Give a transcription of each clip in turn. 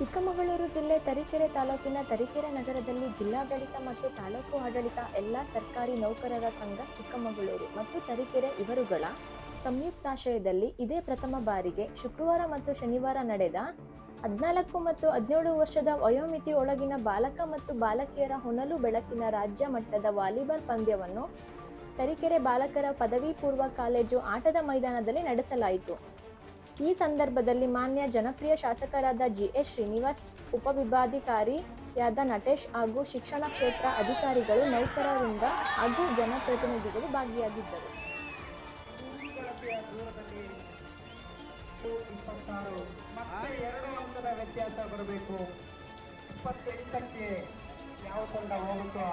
ಚಿಕ್ಕಮಗಳೂರು ಜಿಲ್ಲೆ ತರೀಕೆರೆ ತಾಲೂಕಿನ ತರೀಕೆರೆ ನಗರದಲ್ಲಿ ಜಿಲ್ಲಾಡಳಿತ ಮತ್ತು ತಾಲೂಕು ಆಡಳಿತ ಎಲ್ಲ ಸರ್ಕಾರಿ ನೌಕರರ ಸಂಘ ಚಿಕ್ಕಮಗಳೂರು ಮತ್ತು ತರೀಕೆರೆ ಇವರುಗಳ ಸಂಯುಕ್ತಾಶ್ರಯದಲ್ಲಿ ಇದೇ ಪ್ರಥಮ ಬಾರಿಗೆ ಶುಕ್ರವಾರ ಮತ್ತು ಶನಿವಾರ ನಡೆದ ಹದಿನಾಲ್ಕು ಮತ್ತು ಹದಿನೇಳು ವರ್ಷದ ವಯೋಮಿತಿ ಒಳಗಿನ ಬಾಲಕ ಮತ್ತು ಬಾಲಕಿಯರ ಹೊನಲು ಬೆಳಕಿನ ರಾಜ್ಯ ಮಟ್ಟದ ವಾಲಿಬಾಲ್ ಪಂದ್ಯವನ್ನು ತರೀಕೆರೆ ಬಾಲಕರ ಪದವಿ ಪೂರ್ವ ಕಾಲೇಜು ಆಟದ ಮೈದಾನದಲ್ಲಿ ನಡೆಸಲಾಯಿತು. ಈ ಸಂದರ್ಭದಲ್ಲಿ ಮಾನ್ಯ ಜನಪ್ರಿಯ ಶಾಸಕರಾದ ಜಿ ಎಸ್ ಶ್ರೀನಿವಾಸ್ ಉಪವಿಭಾಧಿಕಾರಿಯಾದ ನಟೇಶ್ ಹಾಗೂ ಶಿಕ್ಷಣ ಕ್ಷೇತ್ರ ಅಧಿಕಾರಿಗಳು ನೌಕರರಿಂದ ಹಾಗೂ ಜನಪ್ರತಿನಿಧಿಗಳು ಭಾಗಿಯಾಗಿದ್ದರು. ಗೆಳತಿಯ ದೂರದಲ್ಲಿ ಇಪ್ಪತ್ತಾರು. ಮತ್ತೆ ಎರಡು ಅಂಕದ ವ್ಯತ್ಯಾಸ ಬರಬೇಕು. ಇಪ್ಪತ್ತೆಂಟಕ್ಕೆ ಯಾವ ತಂಡ ಹೋಗುತ್ತೋ?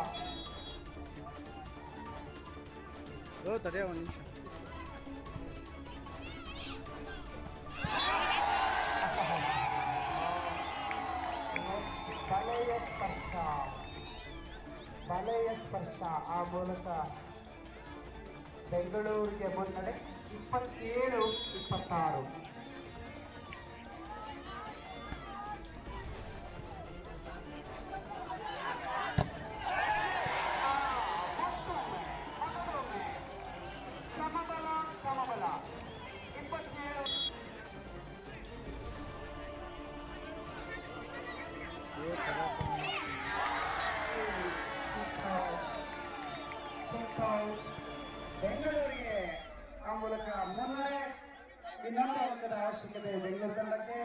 ಓ ತಡೆಯ ಒಂದು ನಿಮಿಷ. ಸ್ಪರ್ಶ ಬಲೆಯ ಸ್ಪರ್ಶ ಆ ಮೂಲಕ ಬೆಂಗಳೂರಿಗೆ ಮುನ್ನಡೆ ಇಪ್ಪತ್ತೇಳು ಇಪ್ಪತ್ತಾರು ಇನ್ನೊಂದು ಅಂಕದ ಅವಶ್ಯಕತೆ ಬೆಂಗಳೂರು ತಂಡಕ್ಕೆ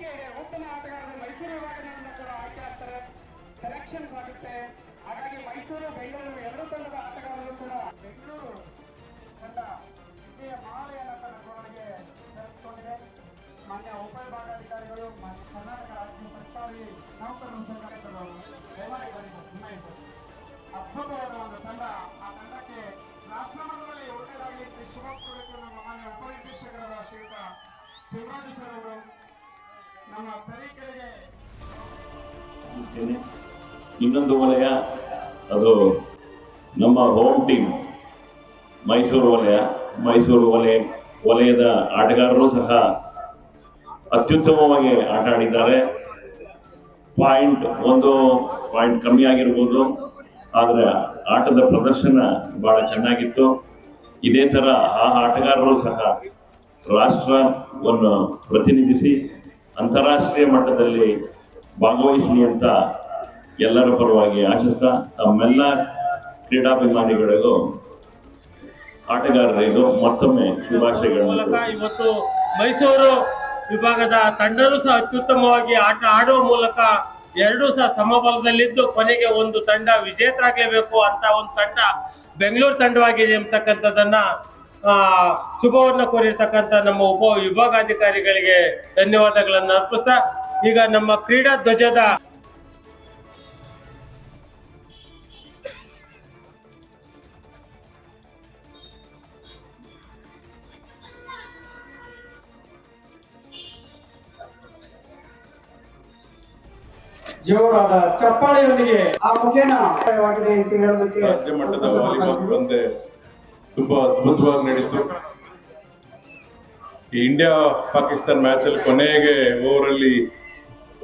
ಆಯ್ಕೆ ಉತ್ತಮ ಆಟಗಾರರು ಮೈಸೂರು ವಿಭಾಗದಿಂದ ಕೂಡ ಆಯ್ಕೆ ಆಗ್ತಾರೆ ಸೆಲೆಕ್ಷನ್ ಆಗುತ್ತೆ ಹಾಗಾಗಿ ಮೈಸೂರು ಬೆಂಗಳೂರು ಎರಡು ತಂಡದ ಆಟಗಾರರು ಕೂಡ ಬೆಂಗಳೂರು ತಂಡ ವಿಜಯ ಮಾಲೆಯನ್ನು ತನ್ನ ಕೊರಳಿಗೆ ಸೇರಿಸಿಕೊಂಡಿದೆ ಮಾನ್ಯ ಉಪವಿಭಾಗಾಧಿಕಾರಿಗಳು ಕರ್ನಾಟಕ ರಾಜ್ಯ ಸರ್ಕಾರಿ ನೌಕರರು ಸಂಘಟನೆಗಳು ದಯಮಾಡಿ ಬನ್ನಿ ಸರ್, ಸುಮ್ಮನೆ ಇದ್ದು. ಅದ್ಭುತವಾದ ಒಂದು ತಂಡ ಆ ತಂಡಕ್ಕೆ ರಾಷ್ಟ್ರಮಟ್ಟದಲ್ಲಿ ಒಳ್ಳೆಯದಾಗಿ ಶುಭ ಕೋರಬೇಕು ನಮ್ಮ ಮಾನ್ಯ ಉಪನಿರ್ದೇಶಕರಾದ ಶ್ರೀಯುತ ಶಿವರಾಜ್ ಸರ್ ಅವರು. ಇನ್ನೊಂದು ವಲಯ, ಅದು ನಮ್ಮ ಹೋಮ್ ಟೀಮ್ ಮೈಸೂರು ವಲಯ. ಮೈಸೂರು ವಲಯ, ವಲಯದ ಆಟಗಾರರು ಸಹ ಅತ್ಯುತ್ತಮವಾಗಿ ಆಟ ಆಡಿದ್ದಾರೆ. ಪಾಯಿಂಟ್ ಒಂದು ಪಾಯಿಂಟ್ ಕಮ್ಮಿ ಆಗಿರ್ಬೋದು, ಆದರೆ ಆಟದ ಪ್ರದರ್ಶನ ಬಹಳ ಚೆನ್ನಾಗಿತ್ತು. ಇದೇ ಥರ ಆ ಆಟಗಾರರು ಸಹ ರಾಷ್ಟ್ರವನ್ನು ಪ್ರತಿನಿಧಿಸಿ ಅಂತಾರಾಷ್ಟ್ರೀಯ ಮಟ್ಟದಲ್ಲಿ ಭಾಗವಹಿಸಲಿ ಅಂತ ಎಲ್ಲರ ಪರವಾಗಿ ಆಶಿಸ್ತಾ ತಮ್ಮೆಲ್ಲ ಕ್ರೀಡಾಭಿಮಾನಿಗಳಿಗೂ, ಆಟಗಾರರಿಗೂ ಮತ್ತೊಮ್ಮೆ ಮೂಲಕ ಇವತ್ತು ಮೈಸೂರು ವಿಭಾಗದ ತಂಡನೂ ಸಹ ಅತ್ಯುತ್ತಮವಾಗಿ ಆಟ ಆಡುವ ಮೂಲಕ ಎರಡೂ ಸಹ ಸಮಬಲದಲ್ಲಿದ್ದು ಕೊನೆಗೆ ಒಂದು ತಂಡ ವಿಜೇತರಾಗಲೇಬೇಕು ಅಂತ ಒಂದು ತಂಡ ಬೆಂಗಳೂರು ತಂಡವಾಗಿದೆ ಎಂಬತಕ್ಕಂಥದ್ದನ್ನ ಶುಭವನ್ನ ಕೋರಿರ್ತಕ್ಕಂಥ ನಮ್ಮ ಉಪ ವಿಭಾಗಾಧಿಕಾರಿಗಳಿಗೆ ಧನ್ಯವಾದಗಳನ್ನು ಅರ್ಪಿಸ್ತಾ ಈಗ ನಮ್ಮ ಕ್ರೀಡಾ ಧ್ವಜದ ಜೋರಾದ ಚಪ್ಪಾಳೆಯೊಂದಿಗೆ ಆ ಮುಖೇನ. ಮಟ್ಟದ ವಾಲಿಬಾಲ್ ಪಂದ್ಯ ತುಂಬಾ ಅದ್ಭುತವಾಗಿ ನಡೀತು. ಈ ಇಂಡಿಯಾ ಪಾಕಿಸ್ತಾನ್ ಮ್ಯಾಚ್ ಅಲ್ಲಿ ಕೊನೆಗೆ ಓವರ್ ಅಲ್ಲಿ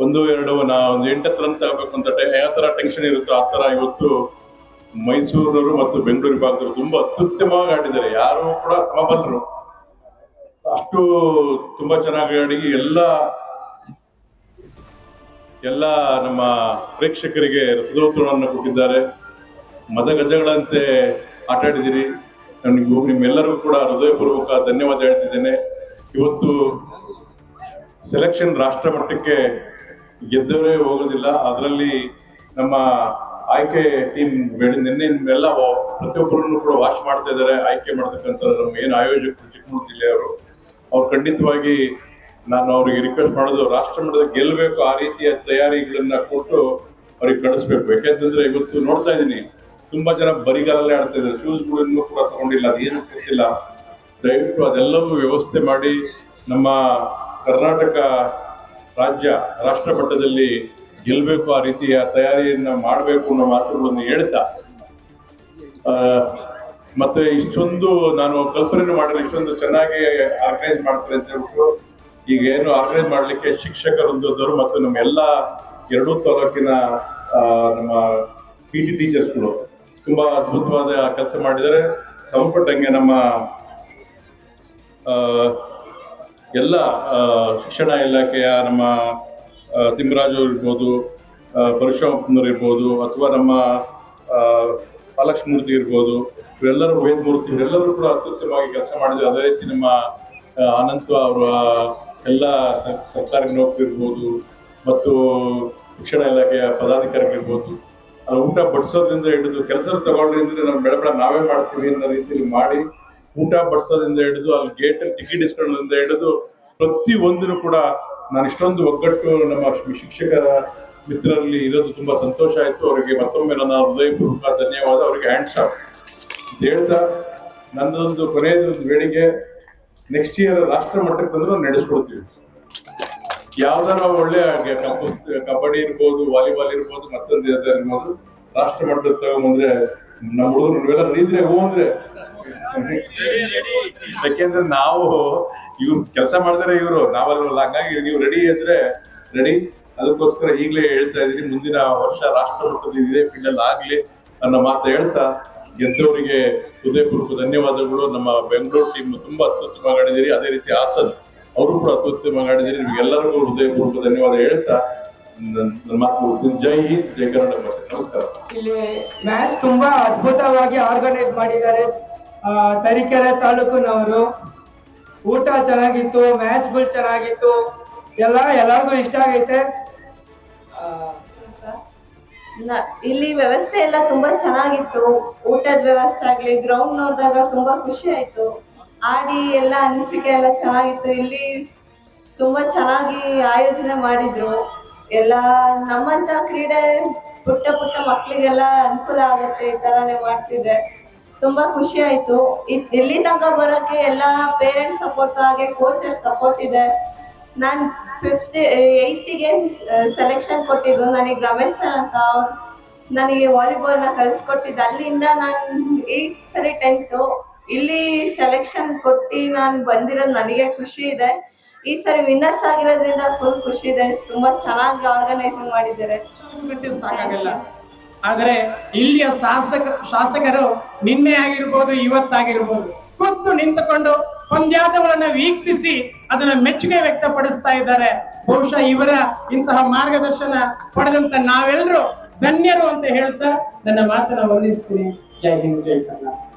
ಒಂದು ಎರಡು ನಾ ಒಂದು ಎಂಟತ್ತು ರನ್ ತಗೋಬೇಕು ಅಂತ ಯಾವ ಥರ ಟೆನ್ಷನ್ ಇರುತ್ತೋ ಆ ಥರ ಇವತ್ತು ಮೈಸೂರಿನವರು ಮತ್ತು ಬೆಂಗಳೂರು ಭಾಗದವರು ತುಂಬಾ ಅತ್ಯುತ್ತಮವಾಗಿ ಆಡಿದ್ದಾರೆ. ಯಾರು ಕೂಡ ಸಮಬಲರು ಅಷ್ಟು ತುಂಬಾ ಚೆನ್ನಾಗಿ ಆಡಿ ಎಲ್ಲ ಎಲ್ಲ ನಮ್ಮ ಪ್ರೇಕ್ಷಕರಿಗೆ ರಸದೌತಣವನ್ನು ಕೊಟ್ಟಿದ್ದಾರೆ. ಮದಗಜಗಳಂತೆ ಆಟ ನನಗೂ ನಿಮ್ಮೆಲ್ಲರಿಗೂ ಕೂಡ ಹೃದಯಪೂರ್ವಕ ಧನ್ಯವಾದ ಹೇಳ್ತಿದ್ದೇನೆ. ಇವತ್ತು ಸೆಲೆಕ್ಷನ್ ರಾಷ್ಟ್ರ ಮಟ್ಟಕ್ಕೆ ಗೆದ್ದವರೇ ಹೋಗೋದಿಲ್ಲ. ಅದರಲ್ಲಿ ನಮ್ಮ ಆಯ್ಕೆ ಟೀಮ್ ನಿನ್ನೆ ಎಲ್ಲ ಪ್ರತಿಯೊಬ್ಬರನ್ನು ಕೂಡ ವಾಚ್ ಮಾಡ್ತಾ ಇದ್ದಾರೆ. ಆಯ್ಕೆ ಮಾಡ್ತಕ್ಕಂಥ ನಮ್ಮ ಏನು ಆಯೋಜಕರು ಚಿಕ್ಕಮಗಳೂರು ಜಿಲ್ಲೆಯವರು. ಅವ್ರು ಖಂಡಿತವಾಗಿ ನಾನು ಅವರಿಗೆ ರಿಕ್ವೆಸ್ಟ್ ಮಾಡೋದು ರಾಷ್ಟ್ರ ಮಟ್ಟದ ಗೆಲ್ಲಬೇಕು, ಆ ರೀತಿಯ ತಯಾರಿಗಳನ್ನ ಕೊಟ್ಟು ಅವ್ರಿಗೆ ಕಳಿಸ್ಬೇಕು ಯಾಕೆಂತಂದ್ರೆ ಇವತ್ತು ನೋಡ್ತಾ ಇದ್ದೀನಿ ತುಂಬಾ ಜನ ಬರಿಗಾಲಲ್ಲೇ ಆಡ್ತಾ ಇದ್ದಾರೆ. ಶೂಸ್ಗಳನ್ನು ಕೂಡ ತಗೊಂಡಿಲ್ಲ ಅದೇನು ಗೊತ್ತಿಲ್ಲ. ದಯವಿಟ್ಟು ಅದೆಲ್ಲವೂ ವ್ಯವಸ್ಥೆ ಮಾಡಿ ನಮ್ಮ ಕರ್ನಾಟಕ ರಾಜ್ಯ ರಾಷ್ಟ್ರ ಮಟ್ಟದಲ್ಲಿ ಗೆಲ್ಲಬೇಕು, ಆ ರೀತಿಯ ತಯಾರಿಯನ್ನ ಮಾಡಬೇಕು ಅನ್ನೋ ಮಾತುಗಳನ್ನು ಹೇಳ್ತಾ ಮತ್ತೆ ಇಷ್ಟೊಂದು ನಾನು ಕಲ್ಪನೆ ಮಾಡಿಲ್ಲ, ಇಷ್ಟೊಂದು ಚೆನ್ನಾಗಿ ಆರ್ಗನೈಸ್ ಮಾಡ್ತಾರೆ ಅಂತ ಹೇಳ್ಬಿಟ್ಟು ಈಗ ಏನು ಆರ್ಗನೈಸ್ ಮಾಡಲಿಕ್ಕೆ ಶಿಕ್ಷಕರೊಂದಿದ್ದರು ಮತ್ತು ನಮ್ಮೆಲ್ಲ ಎರಡೂ ತಾಲೂಕಿನ ನಮ್ಮ ಪಿ ಟಿ ಟೀಚರ್ಸ್ಗಳು ತುಂಬಾ ಅದ್ಭುತವಾದ ಕೆಲಸ ಮಾಡಿದ್ದಾರೆ. ಸಮಪಟ್ಟಂಗೆ ನಮ್ಮ ಎಲ್ಲ ಶಿಕ್ಷಣ ಇಲಾಖೆಯ ನಮ್ಮ ತಿಮ್ಮರಾಜು ಇರ್ಬೋದು ಪರಶುರಾಮಪ್ಪನವ್ರು ಇರ್ಬೋದು, ಅಥವಾ ನಮ್ಮ ಅಲಕ್ಷ್ಮೂರ್ತಿ ಇರ್ಬೋದು ಇವರೆಲ್ಲರೂ ವೇದಮೂರ್ತಿ ಇವರೆಲ್ಲರೂ ಕೂಡ ಅತ್ಯುತ್ತಮವಾಗಿ ಕೆಲಸ ಮಾಡಿದ್ರು ಅದೇ ರೀತಿ ನಮ್ಮ ಅನಂತ ಅವರ ಎಲ್ಲ ಸರ್ಕಾರಿ ನೌಕರಿರ್ಬೋದು ಮತ್ತು ಶಿಕ್ಷಣ ಇಲಾಖೆಯ ಪದಾಧಿಕಾರಿಗಳಿರ್ಬೋದು ಊಟ ಬಡಿಸೋದ್ರಿಂದ ಹಿಡಿದು ಕೆಲಸ ತಗೊಳ್ರಿ ಅಂದ್ರೆ ನಾವು ಬೆಳ ಬೆಳ ನಾವೇ ಮಾಡ್ತೀವಿ ಅನ್ನೋ ರೀತಿಯಲ್ಲಿ ಮಾಡಿ ಊಟ ಬಡಿಸೋದ್ರಿಂದ ಹಿಡಿದು ಅಲ್ಲಿ ಗೇಟ್ ಟಿಕೆಟ್ ಇಸ್ಕೊಳ್ಳೋದ್ರಿಂದ ಹಿಡಿದು ಪ್ರತಿ ಒಂದನ್ನು ಕೂಡ ನಾನು ಇಷ್ಟೊಂದು ಒಗ್ಗಟ್ಟು ನಮ್ಮ ಶಿಕ್ಷಕರ ಮಿತ್ರರಲ್ಲಿ ಇರೋದು ತುಂಬಾ ಸಂತೋಷ ಆಯಿತು. ಅವರಿಗೆ ಮತ್ತೊಮ್ಮೆ ನನ್ನ ಹೃದಯಪೂರ್ವಕ ಧನ್ಯವಾದ. ಅವರಿಗೆ ಹ್ಯಾಂಡ್ಸ್ ಆಫ್ ಅಂತ ಹೇಳ್ತಾ ನನ್ನದೊಂದು ಕೊನೆಯದೊಂದು ಬೇಡಿಕೆ ನೆಕ್ಸ್ಟ್ ಇಯರ್ ರಾಷ್ಟ್ರ ಮಟ್ಟಕ್ಕೆ ಬಂದರೂ ನಡೆಸ್ಕೊಡ್ತೀವಿ. ಯಾವ್ದಾರ ಒಳ್ಳೆ ಕಬ್ಬು, ಕಬಡ್ಡಿ ಇರ್ಬೋದು, ವಾಲಿಬಾಲ್ ಇರ್ಬೋದು, ಮತ್ತೊಂದು ಇರ್ಬೋದು ರಾಷ್ಟ್ರ ಮಟ್ಟದ ತಗೊಂಬಂದ್ರೆ ನಮ್ಮ ಹುಡುಗರು ನೀವೆಲ್ಲ ನೀದ್ರೆ ಹೋ ಅಂದ್ರೆ. ಯಾಕೆಂದ್ರೆ ನಾವು ಇವ್ರು ಕೆಲಸ ಮಾಡಿದ್ರೆ ಇವರು. ನಾವಲ್ವಲ್ಲ ಹಂಗಾಗಿ ನೀವು ರೆಡಿ ಅಂದ್ರೆ ರೆಡಿ ಅದಕ್ಕೋಸ್ಕರ ಈಗಲೇ ಹೇಳ್ತಾ ಇದೀನಿ ಮುಂದಿನ ವರ್ಷ ರಾಷ್ಟ್ರ ಮಟ್ಟದ ಇದೆ ಫೀಲ್ಡ್ ಆಗ್ಲಿ. ಅನ್ನೋ ಮಾತು ಹೇಳ್ತಾ ಗೆದ್ದವರಿಗೆ ಹೃದಯಪೂರ್ವಕ ಧನ್ಯವಾದಗಳು. ನಮ್ಮ ಬೆಂಗಳೂರು ಟೀಮ್ ತುಂಬಾ ಅತ್ಯುತ್ತಮವಾಗಿ ಆಡಿದಿರಿ ಅದೇ ರೀತಿ ಹಾಸನ್. ಅವರು ಕೂಡ ಅತ್ಯುತ್ತಮ ಆಡಿದಿರಿ ನಿಮಗೆಲ್ಲರಿಗೂ ಹೃದಯಪೂರ್ವಕ ಧನ್ಯವಾದ ಹೇಳ್ತಾ ನನ್ನ ನನ್ನ ಮಾತು ಜೈ ಹಿಂದ್ ಜೈ ಕರ್ನಾಟಕ ನಮಸ್ಕಾರ. ಇಲ್ಲಿ ಮ್ಯಾಚ್ ತುಂಬಾ ಅದ್ಭುತವಾಗಿ ಆರ್ಗನೈಸ್ ಮಾಡಿದ್ದಾರೆ. ತರೀಕೆರೆ ತಾಲೂಕಿನವರು. ಊಟ ಚೆನ್ನಾಗಿತ್ತು ಮ್ಯಾಚ್ಗಳು ಚೆನ್ನಾಗಿತ್ತು. ಎಲ್ಲ ಎಲ್ಲರಿಗೂ ಇಷ್ಟ ಆಗೈತೆ. ನ- ಇಲ್ಲಿ ವ್ಯವಸ್ಥೆ ಎಲ್ಲ ತುಂಬಾ ಚೆನ್ನಾಗಿತ್ತು. ಊಟದ ವ್ಯವಸ್ಥೆ ಆಗ್ಲಿ ಗ್ರೌಂಡ್ ನೋಡಿದಾಗ ತುಂಬಾ ಖುಷಿ ಆಯ್ತು. ಆಡಿ ಎಲ್ಲ ಅನಿಸಿಕೆ ಎಲ್ಲ ಚೆನ್ನಾಗಿತ್ತು. ಇಲ್ಲಿ ತುಂಬಾ ಚೆನ್ನಾಗಿ ಆಯೋಜನೆ ಮಾಡಿದ್ರು. ಎಲ್ಲ ನಮ್ಮಂತ ಕ್ರೀಡೆ ಪುಟ್ಟ ಪುಟ್ಟ ಮಕ್ಕಳಿಗೆಲ್ಲ ಅನುಕೂಲ ಆಗುತ್ತೆ ಈ ತರಾನೇ ಮಾಡ್ತಿದ್ರೆ. ತುಂಬಾ ಖುಷಿ ಆಯ್ತು. ಇಲ್ಲಿ ತನಕ ಬರೋಕೆ ಎಲ್ಲ ಪೇರೆಂಟ್ಸ್ ಸಪೋರ್ಟ್ ಹಾಗೆ ಕೋಚರ್ ಸಪೋರ್ಟ್ ಇದೆ. ನಾನು ಫಿಫ್ತ್ ಏಯ್ತಿಗೆ ಸೆಲೆಕ್ಷನ್ ಕೊಟ್ಟಿದ್ದು. ನನಗೆ ರಮೇಶ್ ಸರ್ ಅಂತ ನನಗೆ ನನಗೆ ವಾಲಿಬಾಲ್ನ ಕಲಿಸ್ಕೊಟ್ಟಿದ್ದು. ಅಲ್ಲಿಂದ ನಾನು ಏಯ್ಟ್ ಸರಿ ಟೆಂತು ಇಲ್ಲಿ ಸೆಲೆಕ್ಷನ್ ಕೊಟ್ಟು ನಾನು ಬಂದಿರೋದು ನನಗೆ ಖುಷಿ ಇದೆ. ಈ ಸರಿ ವಿನ್ನರ್ಸ್ ಆಗಿರೋದ್ರಿಂದ ಫುಲ್ ಖುಷಿ ಇದೆ. ತುಂಬಾ ಚೆನ್ನಾಗಿ ಆರ್ಗನೈಸಿಂಗ್ ಮಾಡಿದ್ದಾರೆ. ಸಾಕಾಗಲ್ಲ. ಆದರೆ ಇಲ್ಲಿಯ ಶಾಸಕ, ಶಾಸಕರು ನಿನ್ನೆ ಆಗಿರ್ಬೋದು, ಇವತ್ತಾಗಿರ್ಬೋದು, ಖುದ್ದು ನಿಂತುಕೊಂಡು ಪಂದ್ಯಾಟಗಳನ್ನ ವೀಕ್ಷಿಸಿ ಅದನ್ನ ಮೆಚ್ಚುಗೆ ವ್ಯಕ್ತಪಡಿಸ್ತಾ ಇದ್ದಾರೆ. ಬಹುಶಃ ಇವರ ಇಂತಹ ಮಾರ್ಗದರ್ಶನ ಪಡೆದಂತ ನಾವೆಲ್ಲರೂ ಧನ್ಯರು ಅಂತ ಹೇಳ್ತಾ ನನ್ನ ಮಾತನ್ನ ವರ್ಣಿಸ್ತೀನಿ ಜೈ ಹಿಂದ್, ಜೈ ಕರ್ನಾಟಕ.